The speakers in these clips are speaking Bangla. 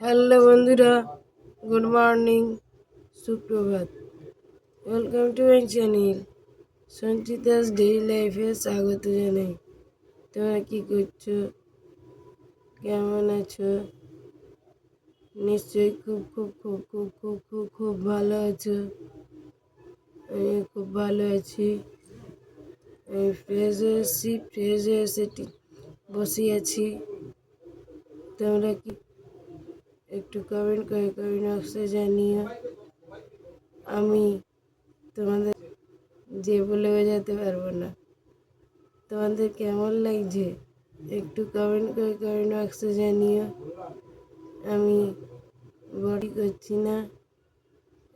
হ্যালো বন্ধুরা, গুড মর্নিং, সুপ্রভাত। Welcome to my channel Sanchita's daily লাইফে স্বাগত জানাই। তোমরা কী করছ? কেমন আছো? নিশ্চয়ই খুব খুব খুব খুব খুব খুব খুব ভালো আছো। আমি খুব ভালো আছি। আমি ফ্রেশ হয়ে এসেছি ফ্রেশ হয়ে বসে আছি। তোমরা কি একটু কমেন্ট করে কমেন্ট বক্সে জানিও। আমি তোমাদের যে বলে বোঝাতে পারব না। তোমাদের কেমন লাগছে? একটু কমেন্ট করে কমেন্ট বক্সে জানিও। আমি বডি করছি না।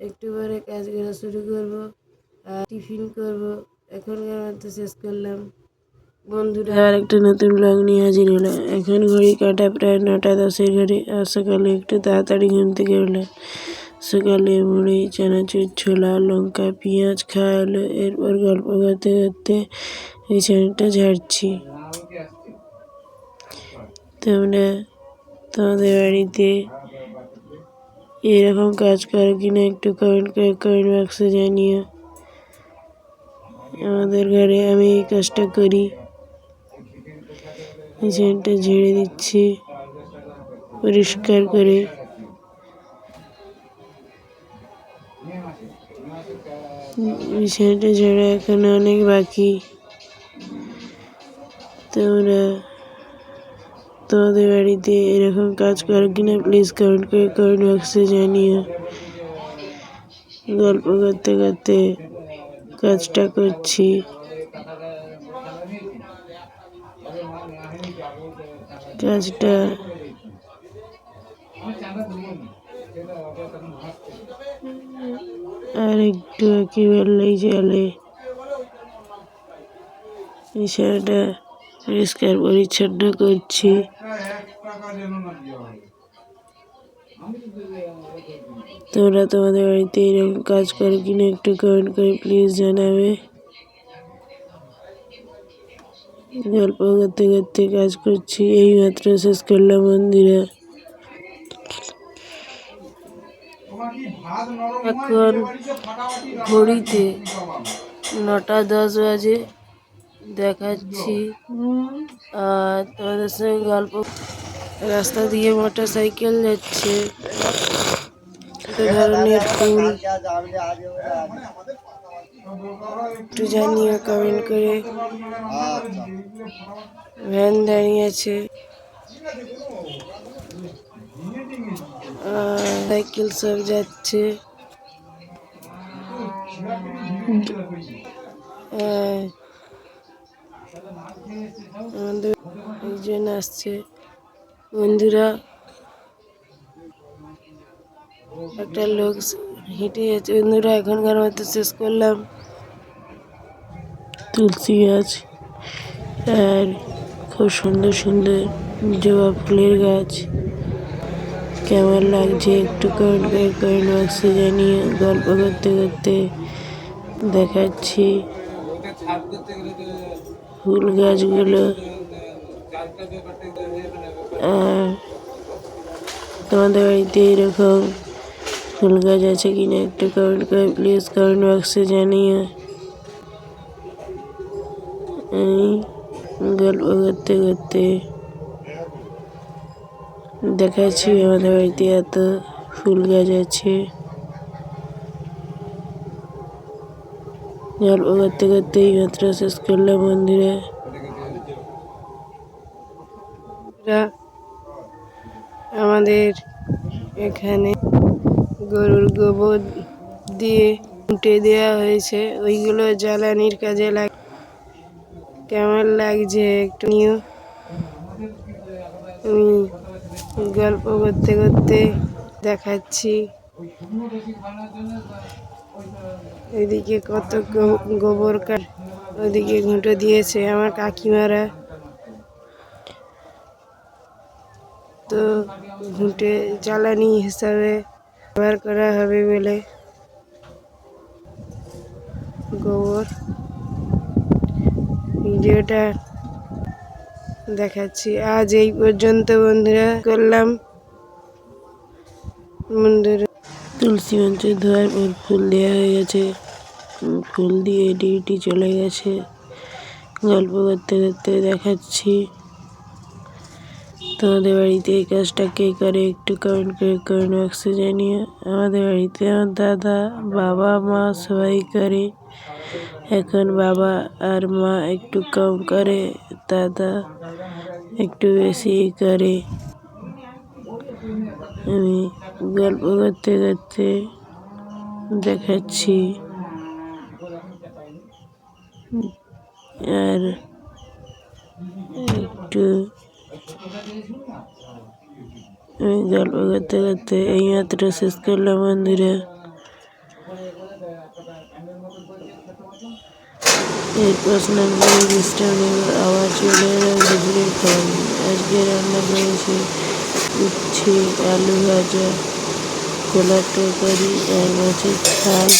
একটু পরে কাজ করা শুরু করব। আর টিফিন করব। এখনকার মতো শেষ করলাম। বন্ধুরা আর একটা নতুন ব্লগ নিয়ে হাজির হলো এখন ঘড়ি কাটা প্রায় নটা দশের ঘড়ি, আর সকালে একটু তাড়াতাড়ি ঘুম থেকে উঠলাম। সকালে মুড়ি, চানাচুর, ছোলা, লঙ্কা, পেঁয়াজ খাওয়া হলো এরপর গল্প করতে করতে বিছানাটা ঝাড়ছি। তোমরা তোমাদের বাড়িতে এরকম কাজ করো কিনা একটু কমেন্ট করে কমেন্ট বক্সে জানিও। আমাদের ঘরে আমি এই কাজটা করি। বিছানাটা ঝেড়ে দিচ্ছি, পরিষ্কার করে। বিছানাটা ঝেড়ে এখনও অনেক বাকি। তোমরা তোমাদের বাড়িতে এরকম কাজ করো কিনা প্লিজ কমেন্ট করে কমেন্ট বক্সে জানিও। গল্প করতে করতে কাজটা করছি। কাজটা আর একটু কি বললেই চলে বিছানাটা পরিষ্কার পরিচ্ছন্ন করছি। তোমরা তোমাদের বাড়িতে এরকম কাজ করো কিনা একটু কমেন্ট করে প্লিজ জানাবে। গল্প করতে করতে কাজ করছি, এই মাত্র শেষ করলাম মন্দিরে এখন ঘড়িতে নটা দশ বাজে, দেখাচ্ছি আর তোমাদের সঙ্গে গল্প রাস্তা দিয়ে মোটর সাইকেল যাচ্ছে ধরনের ফুল। একটু জানিও, কমেন্ট করে। ভ্যান দাঁড়িয়ে আছে আর সাইকেল সব যাচ্ছে। আর আমাদের একজন আসছে। বন্ধুরা, একটা লোক হেঁটে যাচ্ছে। বন্ধুরা, এখনকার মতো শেষ করলাম। তুলসী গাছ আর খুব সুন্দর সুন্দর জবা ফুলের গাছ। কেমন লাগছে একটু কমেন্ট করে কমেন্ট বক্সে জানিয়ে গল্প করতে করতে দেখাচ্ছি। ফুল গাছগুলো আর তোমাদের বাড়িতে এরকম ফুল গাছ আছে কিনা একটু কমেন্ট করে প্লিজ কমেন্ট বক্সে জানিয়ে এই গল্প করতে করতে দেখাচ্ছি আমাদের বাড়িতে এত ফুল গাছ আছে। গল্প করতে করতে এই মাত্র শেষ করলাম মন্দিরে আমাদের এখানে গরুর গোবর দিয়ে উঠে দেওয়া হয়েছে। ওইগুলো জ্বালানির কাজে লাগ কেমন লাগছে একটু নিও। আমি গল্প করতে করতে দেখাচ্ছি। এদিকে কত গোবর কাঠ ওদিকে ঘুঁটো দিয়েছে আমার কাকিমারা। তো ঘুঁটে জ্বালানি হিসাবে ব্যবহার করা হবে বলে গোবর ভিডিওটা দেখাচ্ছি। আজ এই পর্যন্ত বন্ধুরা, করলাম। মন্দিরে তুলসী মঞ্চের ধোয়ার পর ফুল দেওয়া হয়ে গেছে। ফুল দিয়ে ডিউটি চলে গেছে। গল্প করতে করতে দেখাচ্ছি। তোমাদের বাড়িতে এই কাজটা কে করে? একটু কমেন্ট করে কমেন্ট বক্সে জানিয়ে আমাদের বাড়িতে আমার দাদা, বাবা, মা সবাই করে। এখন বাবা আর মা একটু কম করে, দাদা একটু বেশি করে। আমি গল্প করতে করতে দেখাচ্ছি। আর একটু আমি গল্প করতে করতে এই মাত্র শেষ করলাম বন্ধুরা আজকে রান্না করেছি আলু ভাজা কলার তরকারি, আর মাছের ঝাল।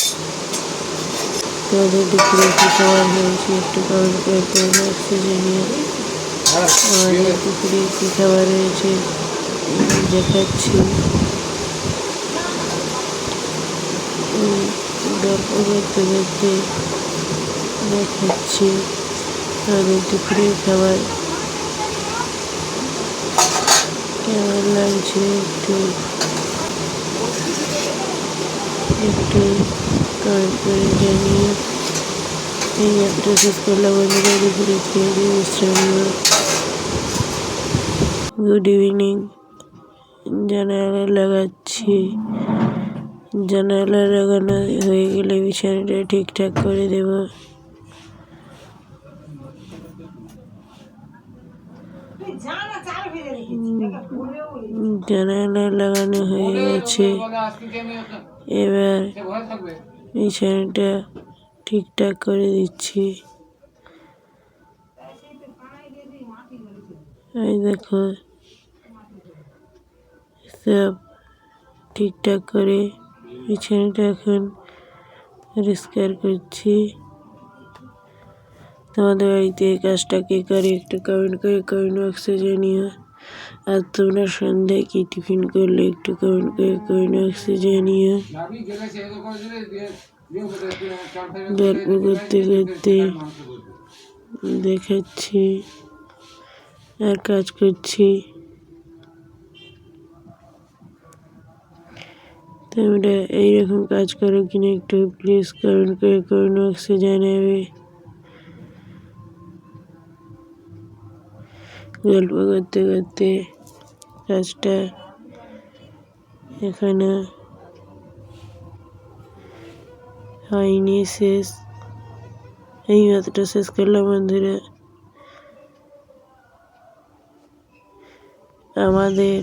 তোমাদের খাবার হয়েছে একটু কমেন্ট করে আমাদের দুপুরে কী খাবার হয়েছে দেখাচ্ছি গল্প দেখাচ্ছি আমাদের দুপুরের খাবার কেমন লাগছে একটু একটু কমেন্ট করে জানিয়ে এই যাত্রা শেষ করলাম বন্ধুরা দুপুরে বিশ্রাম গুড ইভিনিং জানালা লাগাচ্ছি জানালা লাগানো হয়ে গেলে বিছানাটা ঠিকঠাক করে দেব। জানালা লাগানো হয়ে গেছে। এবার বিছানাটা ঠিকঠাক করে দিচ্ছি। এই দেখো সব ঠিকঠাক করে বিছানাটা এখন পরিষ্কার করছি। তোমাদের বাড়িতে এই কাজটা কে করে একটু কমেন্ট করে কমেন্ট বক্সে জানিও। আর তোমরা সন্ধ্যায় কি টিফিন করলে একটু কমেন্ট করে কমেন্ট বক্সে জানিও। গল্প করতে করতে দেখাচ্ছি, আর কাজ করছি। তোমরা এইরকম কাজ করো কিনা একটু প্লিজ কমেন্ট করে কমেন্ট বক্সে জানাবে গল্প করতে করতে কাজটা এখানে হয়নি, শেষ। এই মাত্র শেষ করলাম, বন্ধুরা। আমাদের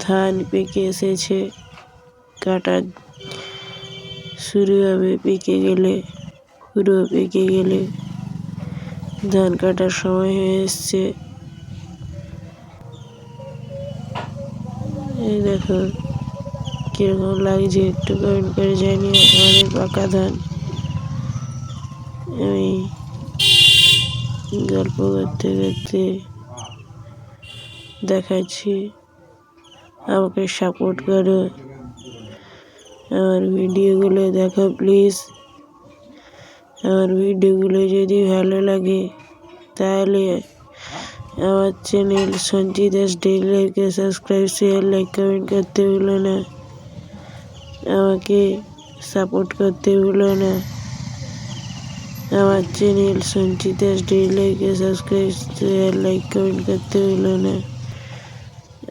ধান পেকে এসেছে। কাটা শুরু হবে, পেকে গেলে, পুরো পেকে গেলে। ধান কাটার সময় হয়ে এসছে। এই দেখো, কীরকম লাগছে একটু কমেন্ট করে জানিয়ে আমাদের পাকা ধান। আমি গল্প করতে করতে দেখাচ্ছি। আমাকে সাপোর্ট করো। আমার ভিডিওগুলো দেখো প্লিজ আমার ভিডিওগুলো যদি ভালো লাগে তাহলে আমার চ্যানেল সঞ্চিত দাস ডেইলি লাইফকে সাবস্ক্রাইব শেয়ার লাইক কমেন্ট করতে ভুলো না আমাকে সাপোর্ট করতে ভুলো না আমার চ্যানেল সঞ্চিত দাস ডেইলি লাইফকে সাবস্ক্রাইব শেয়ার লাইক কমেন্ট করতে ভুলো না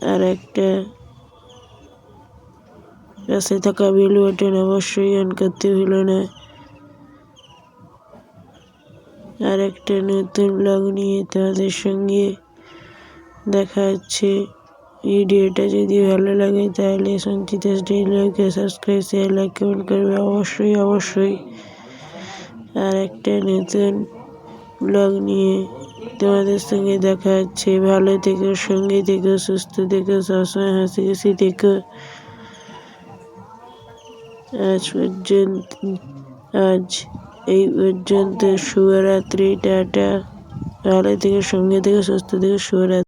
আর একটা পাশে থাকা বেল বাটন অবশ্যই অন করতে ভুলো না। আর একটা নতুন ব্লগ নিয়ে তোমাদের সঙ্গে দেখা হচ্ছে। ভিডিওটা যদি ভালো লাগে তাহলে সঞ্চিতা ডেইলিকে সাবস্ক্রাইব শেয়ার লাইক কমেন্ট করবে অবশ্যই অবশ্যই। আর একটা নতুন ব্লগ নিয়ে তোমাদের সঙ্গে দেখা হচ্ছে। ভালো থেকো, সঙ্গে থেকো, সুস্থ থেকো, সবসময় হাসি খুশি থেকো। আজ পর্যন্ত আজ এই পর্যন্ত শুভরাত্রি টাটা ভালো থেকো সঙ্গে থেকো সুস্থ থেকো শুভরাত্রি